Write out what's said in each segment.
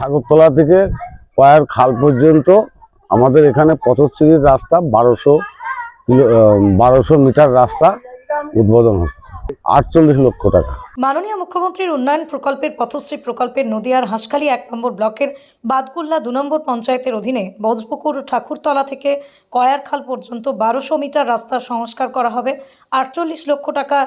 ঠাকুরতলা থেকে কয়ার খাল পর্যন্ত আমাদের এখানে পথশ্রীর রাস্তা বারোশো কিলো বারোশো মিটার রাস্তা উদ্বোধন হচ্ছে। আটচল্লিশ লক্ষ টাকা। মাননীয় মুখ্যমন্ত্রীর উন্নয়ন প্রকল্পের পথশ্রী প্রকল্পের নদিয়ার হাঁসখালী এক নম্বর ব্লকের বাদকুল্লা দু নম্বর পঞ্চায়েতের অধীনে বজপুকুর ঠাকুরতলা থেকে কয়ারখাল পর্যন্ত বারোশো মিটার রাস্তা সংস্কার করা হবে। আটচল্লিশ লক্ষ টাকা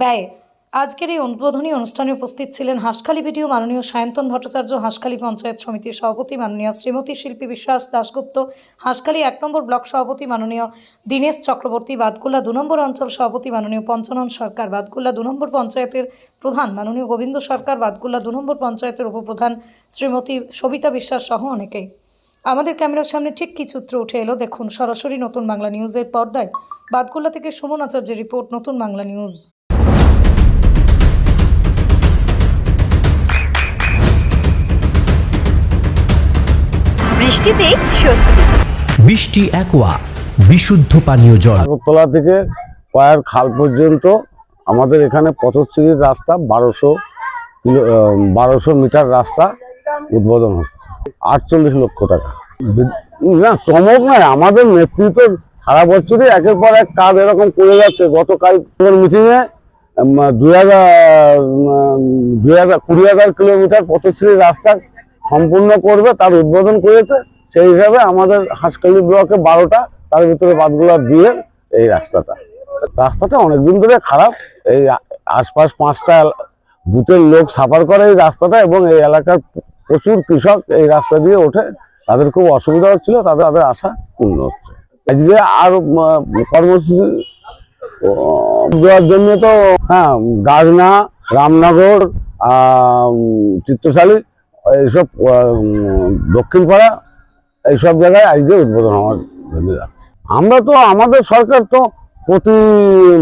ব্যয়ে আজকের এই উদ্বোধনী অনুষ্ঠানে উপস্থিত ছিলেন হাঁসখালী ভিডিও মাননীয় সায়ন্তন ভট্টাচার্য, হাঁসখালী পঞ্চায়েত সমিতির সভাপতি মাননীয় শ্রীমতী শিল্পী বিশ্বাস দাশগুপ্ত, হাঁসখালী এক নম্বর ব্লক সভাপতি মাননীয় দীনেশ চক্রবর্তী বাদকুল্লা, দু নম্বর অঞ্চল সভাপতি মাননীয় পঞ্চানন সরকার, বাদকুল্লা, দু নম্বর পঞ্চায়েতের প্রধান মাননীয় গোবিন্দ সরকার, বাদকুল্লা, দু নম্বর পঞ্চায়েতের উপপ্রধান শ্রীমতী সবিতা বিশ্বাস সহ অনেকেই। আমাদের ক্যামেরার সামনে ঠিক কি চিত্র উঠে এলো দেখুন সরাসরি নতুন বাংলা নিউজের পর্দায়। বাদকুল্লা থেকে সুমন আচার্যের রিপোর্ট, নতুন বাংলা নিউজ। বৃষ্টিতে স্বস্তি। বৃষ্টি অ্যাকোয়া বিশুদ্ধ পানীয় জল। ঠাকুরতলা থেকে কয়ার খাল পর্যন্ত আমাদের এখানে পথশ্রীর রাস্তা বারোশো কিলো বারোশো মিটার রাস্তা উদ্বোধন হচ্ছে। আটচল্লিশ লক্ষ টাকা। না চমক নয় আমাদের নেতৃত্ব সারা বছরই একের পর এক কাজ এরকম করে যাচ্ছে। গতকাল মিটিংয়ে দুই হাজার দুই হাজার কুড়ি হাজার কিলোমিটার পথশ্রী রাস্তা সম্পূর্ণ করবে, তার উদ্বোধন করেছে। সেই হিসাবে আমাদের হাঁসখালি ব্লকে বারোটা, তার ভিতরে বাদগুলা দিয়ে এই রাস্তাটা। রাস্তাটা অনেকদিন ধরে খারাপ। এই আশপাশ পাঁচটা বুথের লোক সাফার করে এই রাস্তাটা এবং এই এলাকার প্রচুর কৃষক এই রাস্তা দিয়ে ওঠে। তাদের খুব অসুবিধা হচ্ছিল, তাদের তাদের আশা পূর্ণ হচ্ছে। আজকে আর কর্মসূচি দেওয়ার জন্য তো হ্যাঁ গাজনা, রামনগর চিত্রশালী এইসব আহ, উম, দক্ষিণপাড়া এইসব জায়গায় আজকে উদ্বোধন হওয়ার জন্য আমরা তো আমাদের সরকার তো প্রতি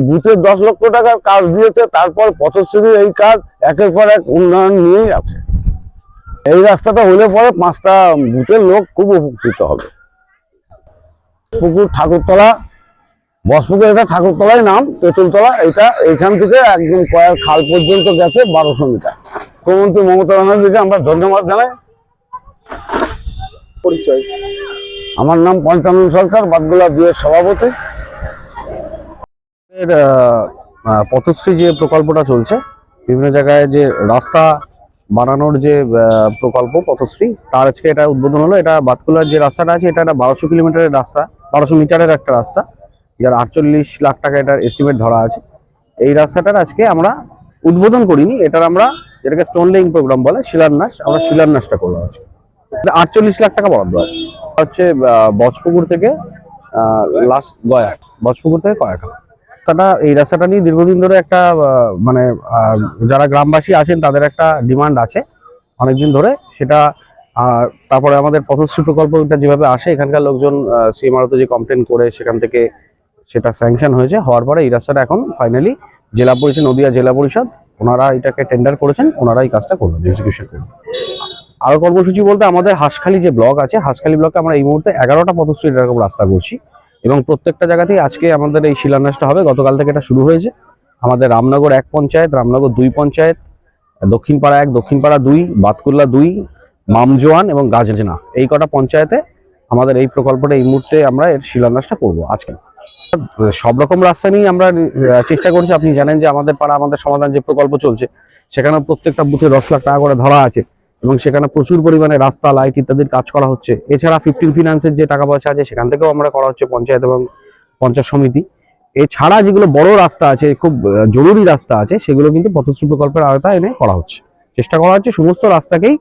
বুথে দশ লক্ষ টাকার কাজ দিয়েছে তারপর পথশ্রীর এই কাজ একের পর এক উন্নয়ন নিয়েই আছে। এই রাস্তাটা হলে পরে পাঁচটা বুথের লোক খুব উপকৃত হবে। পুকুর ঠাকুরতলা বসপুকুর এটা ঠাকুরতলায় নাম তেঁতুলতলা এটা এইখান থেকে একদম কয়েক খাল পর্যন্ত গেছে বারোশো মিটার। মুখ্যমন্ত্রী মমতা ব্যানার্জিকে আমরা ধন্যবাদ জানাই। পরিচয়। আমার নাম পঞ্চানন সরকার বাদগুলা বিয়ের সভাপতি। পথশ্রী যে প্রকল্পটা চলছে বিভিন্ন জায়গায় যে রাস্তা বানানোর যে প্রকল্প পথশ্রী তার আজকে এটা উদ্বোধন হলো। এটা বাতকুলার যে রাস্তাটা আছে এটা একটা বারোশো কিলোমিটারের রাস্তা বারোশো মিটারের একটা রাস্তা যার আটচল্লিশ লাখ টাকা এটার এস্টিমেট ধরা আছে। এই রাস্তাটার আজকে আমরা উদ্বোধন করিনি এটার আমরা যেটাকে স্টোন লেইং প্রোগ্রাম বলে, শিলান্যাস। আমরা শিলান্যাসটা করলাম আজকে। আটচল্লিশ লাখ টাকা বরাদ্দ আছে। হচ্ছে বজপুকুর থেকে লাস্ট গয়া। বজপুকুর থেকে কয়াখাল রাস্তাটা, এই রাস্তাটা নিয়ে দীর্ঘদিন ধরে একটা মানে যারা গ্রামবাসী আছেন, তাদের একটা ডিমান্ড আছে অনেকদিন ধরে। সেটা তারপরে আমাদের পথশ্রী প্রকল্পটা যেভাবে আসে, এখানকার লোকজন সিএমআরতে যে কমপ্লেন করে, সেখান থেকে সেটা স্যাংশন হয়েছে। হওয়ার পরে এই রাস্তাটা এখন ফাইনালি জেলা পরিষদ, নদিয়া জেলা পরিষদ ওনারা এটাকে টেন্ডার করেছেন, ওনারা এই কাজটা করবেন এক্সিকিউশন করবেন। আরও কর্মসূচি বলতে আমাদের হাঁসখালি যে ব্লক আছে, হাঁসখালি ব্লকে আমরা এই মুহূর্তে এগারোটা পথশ্রী এরকম রাস্তা করছি এবং প্রত্যেকটা জায়গাতেই আজকে আমাদের এই শিলান্যাসটা হবে। গতকাল থেকে এটা শুরু হয়েছে। আমাদের রামনগর এক পঞ্চায়েত, রামনগর দুই পঞ্চায়েত, দক্ষিণপাড়া এক, দক্ষিণপাড়া দুই, বাতকুল্লা দুই, মামজোয়ান এবং গাজনা। এই কটা পঞ্চায়েতে আমাদের এই প্রকল্পটা এই মুহূর্তে আমরা এর শিলান্যাসটা করব আজকে। সব রকম রাস্তা নিয়ে আমরা চেষ্টা করছি। আপনি জানেন যে আমাদের পাড়া, আমাদের সমাধান যে প্রকল্প চলছে সেখানে প্রত্যেকটা বুথে দশ লাখ টাকা করে ধরা আছে এবং সেখানে প্রচুর পরিমাণে রাস্তা, লাইট ইত্যাদির কাজ করা হচ্ছে। এছাড়া ফিফটিন ফিনান্সের যে টাকা পয়সা আছে, সেখান থেকেও আমরা করা হচ্ছে পঞ্চায়েত এবং পঞ্চায়েত সমিতি। এছাড়া যেগুলো বড় রাস্তা আছে, খুব জরুরি রাস্তা আছে, সেগুলো কিন্তু পথশ্রী প্রকল্পের আওতায় এনে করা হচ্ছে। চেষ্টা করা হচ্ছে সমস্ত রাস্তাকেই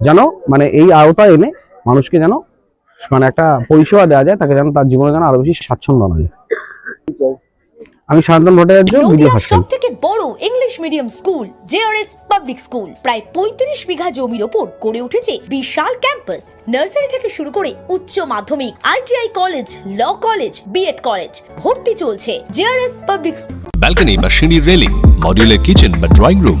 যেন মানে এই আওতায় এনে মানুষকে যেন মানে একটা পরিষেবা দেওয়া যায় তাকে যেন তার জীবনে যেন আরও বেশি স্বাচ্ছন্দ্য আনা যায় আমি শান্তন ভট্টাচার্য ভিডিও হাসপাতাল থেকে বড় English medium school JRS public school প্রায় পঁয়ত্রিশ বিঘা জমির ওপর গড়ে উঠেছে বিশাল ক্যাম্পাস নার্সারি থেকে শুরু করে উচ্চ মাধ্যমিক ITI college law college BEd college ভর্তি চলছে। জেআরএস পাবলিক ব্যালকনি বা সিঁড়ির রেলিং মডিউলার কিচেন বা ড্রয়িং রুম